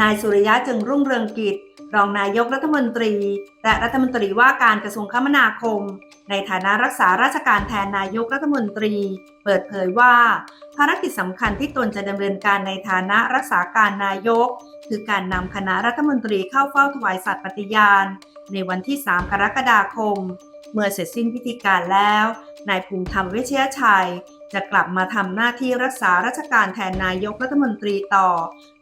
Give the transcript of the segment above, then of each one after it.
นายสุริยะจึงรุ่งเรืองกิจ รองนายกรัฐมนตรี และรัฐมนตรีว่าการกระทรวงคมนาคม ในฐานะรักษาราชการแทนนายกรัฐมนตรี เปิดเผยว่า ภารกิจสำคัญที่ตนจะดำเนินการในฐานะรักษาการนายก คือการนำคณะรัฐมนตรีเข้าเฝ้าถวายสัตย์ปฏิญาณ ในวันที่ 3 กรกฎาคม เมื่อเสร็จสิ้นพิธีการแล้วนายภูมิธรรมเวชยชัย จะกลับมาทำหน้าที่รักษาราชการแทนนายกรัฐมนตรีต่อ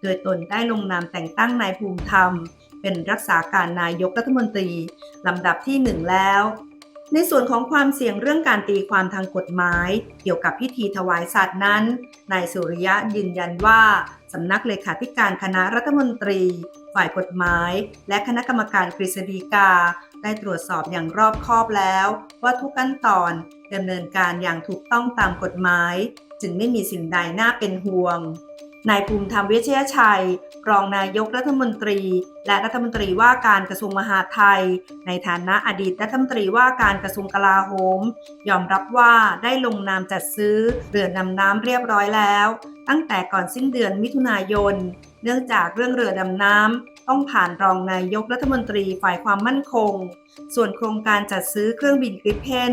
โดยตนได้ลงนามแต่งตั้งนายภูมิธรรม เป็นรักษาการนายกรัฐมนตรีลำดับที่หนึ่งแล้ว ในส่วนของความเสี่ยงเรื่องการตีความทางกฎหมาย เกี่ยวกับพิธีถวายสัตว์นั้น นายสุริยะยืนยันว่าสำนักเลขาธิการคณะรัฐมนตรี ฝ่ายกฎหมาย และคณะกรรมการกฤษฎีกา ได้ตรวจสอบอย่างรอบคอบแล้ว ว่าทุกขั้นตอนดำเนินการอย่างถูกต้องตามกฎหมาย จึงไม่มีสิ่งใดน่าเป็นห่วง นายภูมิธรรมเวชยชัย รองนายกรัฐมนตรี และรัฐมนตรีว่าการกระทรวงมหาดไทย ในฐานะอดีตรัฐมนตรีว่าการกระทรวงกลาโหม ยอมรับว่าได้ลงนามจัดซื้อเรือนำน้ำเรียบร้อยแล้ว ตั้งแต่ก่อนสิ้นเดือนมิถุนายน เนื่องจากเรื่องเรือดำน้ำต้องผ่านรองนายกรัฐมนตรีฝ่ายความมั่นคง ส่วนโครงการจัดซื้อเครื่องบินกริปเพน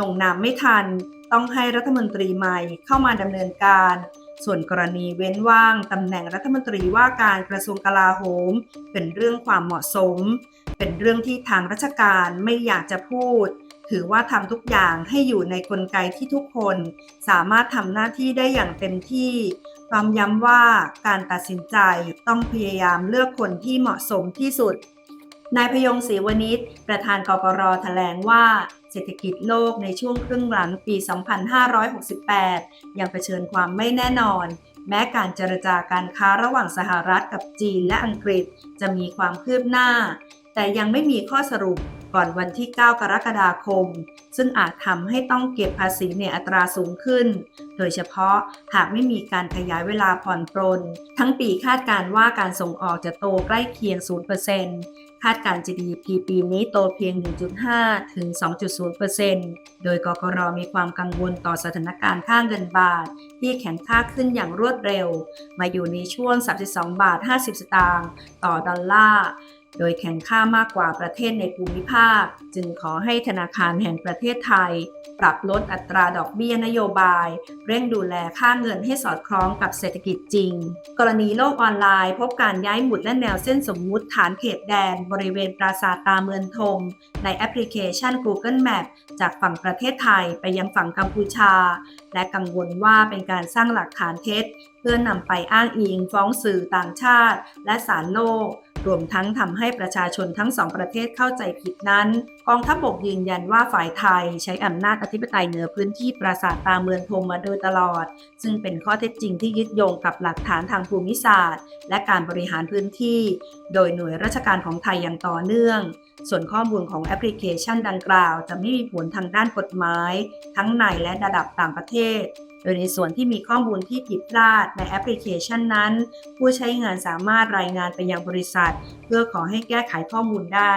ลงนามไม่ทัน ต้องให้รัฐมนตรีใหม่เข้ามาดำเนินการ ส่วนกรณีเว้นว่างตำแหน่งรัฐมนตรีว่าการกระทรวงกลาโหม เป็นเรื่องความเหมาะสม เป็นเรื่องที่ทางราชการไม่อยากจะพูด ถือว่าทำทุกอย่างให้อยู่ในกลไกที่ทุกคน สามารถทำหน้าที่ได้อย่างเต็มที่พร้อมย้ำว่าการตัดสินใจต้องพยายามเลือกคนที่เหมาะสมที่สุด นายพยงศรีวณิชประธานกกรแถลงว่า เศรษฐกิจโลกในช่วงครึ่งหลังปี 2568 ยังเผชิญความไม่แน่นอน แม้การเจรจาการค้าระหว่างสหรัฐกับจีนและอังกฤษ จะมีความคืบหน้า แต่ยังไม่มีข้อสรุป ก่อนวันที่ 9 กรกฎาคม ซึ่งอาจทำให้ต้องเก็บภาษีในอัตราสูงขึ้น โดยเฉพาะหากไม่มีการขยายเวลาผ่อนปรน ทั้งปีคาดการว่าการส่งออกจะโตใกล้เคียง 0%คาดการ GDP ปีนี้โตเพียง 1.5 ถึง 2.0%โดยกกรมีความกังวลต่อสถานการณ์ค่าเงินบาท ที่แข็งค่าขึ้นอย่างรวดเร็ว มาอยู่ในช่วง 32 บาท 50 สตางค์ต่อดอลลาร์ โดยแข่งค่ามากกว่าประเทศในภูมิภาค จึงขอให้ธนาคารแห่งประเทศไทย ปรับลดอัตราดอกเบี้ยนโยบาย เร่งดูแลค่าเงินให้สอดคล้องกับเศรษฐกิจจริง กรณีโลกออนไลน์พบการย้ายหมุดและแนวเส้นสมมุติฐานเขตแดน บริเวณปราสาทตาเมืองทงในแอปพลิเคชัน Google Map จากฝั่งประเทศไทยไปยังฝั่งกัมพูชา และกังวลว่าเป็นการสร้างหลักฐานเท็จ เพื่อนำไปอ้างอิงฟ้องสื่อต่างชาติ และศาลโลก รวมทั้งทำให้ประชาชนทั้งสองประเทศเข้าใจผิดนั้น กองทัพบบกยืนยันว่าฝ่ายไทย ใช้อำนาจอธิปไตยเหนือพื้นที่ปราสาทตาเมืองทงมาโดยตลอด ซึ่งเป็นข้อเท็จจริงที่ยึดโยงกับหลักฐานทางภูมิศาสตร์ และการบริหารพื้นที่ โดยหน่วยราชการของไทยอย่างต่อเนื่อง ส่วนข้อมูลของแอปพลิเคชันดังกล่าว จะไม่มีผลทางด้านกฎหมาย ทั้งในและระดับต่างประเทศ โดยในส่วนที่มีข้อมูลที่ผิดพลาดในแอปพลิเคชันนั้น ผู้ใช้งานสามารถรายงานไปยังบริษัท เพื่อขอให้แก้ไขข้อมูลได้